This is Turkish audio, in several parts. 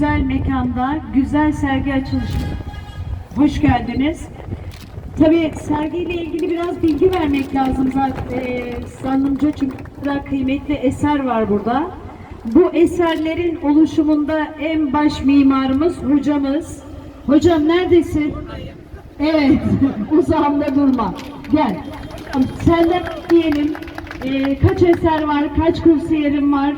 güzel mekanda güzel sergi açılışı. Hoş geldiniz. Tabii sergiyle ilgili biraz bilgi vermek lazım zaten e, zannımca çünkü burada kıymetli eser var burada. Bu eserlerin oluşumunda en baş mimarımız hocamız. Hocam neredesin? Evet, uzağımda durma. Gel. Senden diyelim e, kaç eser var, kaç kursiyerin var,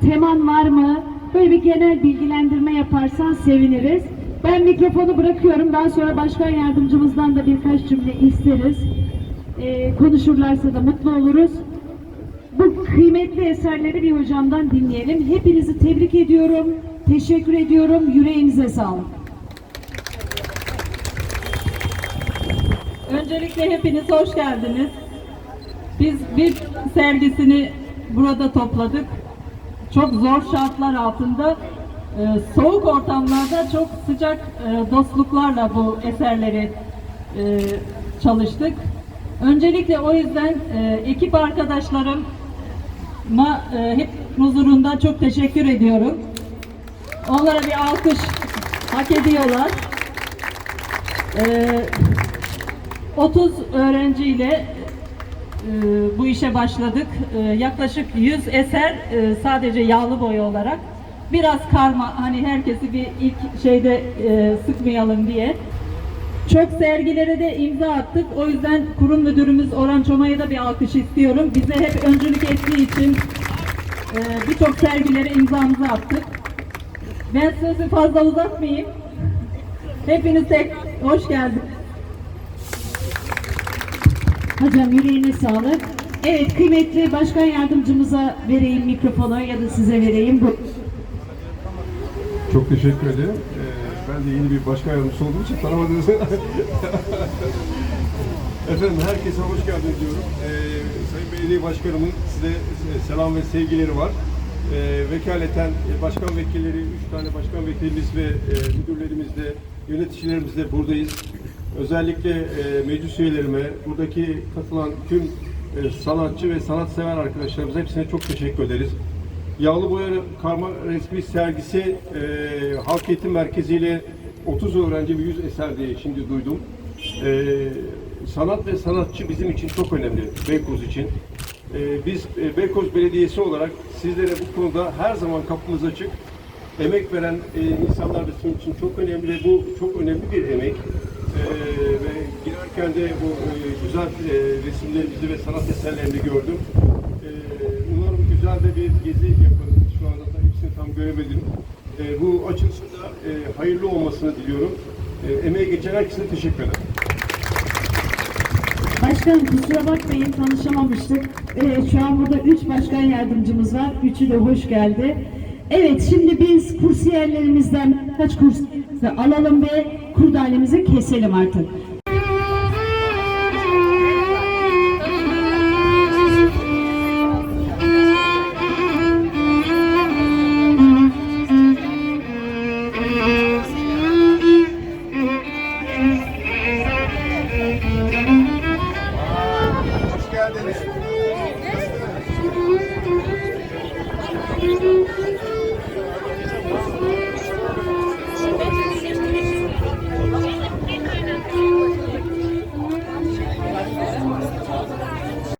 teman var mı? Böyle bir genel bilgilendirme yaparsan seviniriz. Ben mikrofonu bırakıyorum. Daha sonra başkan yardımcımızdan da birkaç cümle isteriz. E, konuşurlarsa da mutlu oluruz. Bu kıymetli eserleri bir hocamdan dinleyelim. Hepinizi tebrik ediyorum. Teşekkür ediyorum. Yüreğinize sağlık. Öncelikle hepiniz hoş geldiniz. Biz bir sergisini burada topladık. Çok zor şartlar altında, e, soğuk ortamlarda çok sıcak e, dostluklarla bu eserleri e, çalıştık. Öncelikle o yüzden e, ekip arkadaşlarıma e, hep huzurunda çok teşekkür ediyorum. Onlara bir alkış hak ediyorlar. E, 30 öğrenciyle bu işe başladık. E, yaklaşık 100 eser e, sadece yağlı boya olarak. Biraz karma hani herkesi bir ilk şeyde e, sıkmayalım diye. Çok sergilere de imza attık. O yüzden kurum müdürümüz Orhan Çoma'ya da bir alkış istiyorum. Bize hep öncülük ettiği için e, birçok sergilere imzamızı attık. Ben sözü fazla uzatmayayım. Hepiniz tek hoş geldiniz. Hocam yüreğine sağlık. Evet kıymetli başkan yardımcımıza vereyim mikrofonu ya da size vereyim. Bu Çok teşekkür ederim. Ee, ben de yeni bir başkan yardımcısı olduğum için tanımadınız. Efendim herkese hoş geldiniz diyorum. Ee, Sayın Belediye Başkanımın size selam ve sevgileri var. Ee, vekaleten başkan vekilleri, üç tane başkan vekilimiz ve e, müdürlerimizle, yöneticilerimizle buradayız. Özellikle e, meclis üyelerime, buradaki katılan tüm e, sanatçı ve sanatsever arkadaşlarımıza hepsine çok teşekkür ederiz. Yağlı Boya Karma Resmi Sergisi e, Halk Eğitim Merkezi ile 30 öğrenci ve 100 eser diye şimdi duydum. E, sanat ve sanatçı bizim için çok önemli, Beykoz için. E, biz e, Beykoz Belediyesi olarak sizlere bu konuda her zaman kapımız açık. Emek veren e, insanlar bizim için çok önemli bu çok önemli bir emek. E, ve girerken de bu e, güzel e, resimlerimizi ve sanat eserlerini gördüm. E, umarım güzel de bir gezi yaparız. Şu anda da hepsini tam göremedim. E, bu açılışın da e, hayırlı olmasını diliyorum. Emeği geçen herkese teşekkür ederim. Başkanım kusura bakmayın tanışamamıştık. Ee, şu an burada üç başkan yardımcımız var. Üçü de hoş geldi. Evet şimdi biz kursiyerlerimizden kaç kursiyerimizi alalım ve kurdalemizi keselim artık.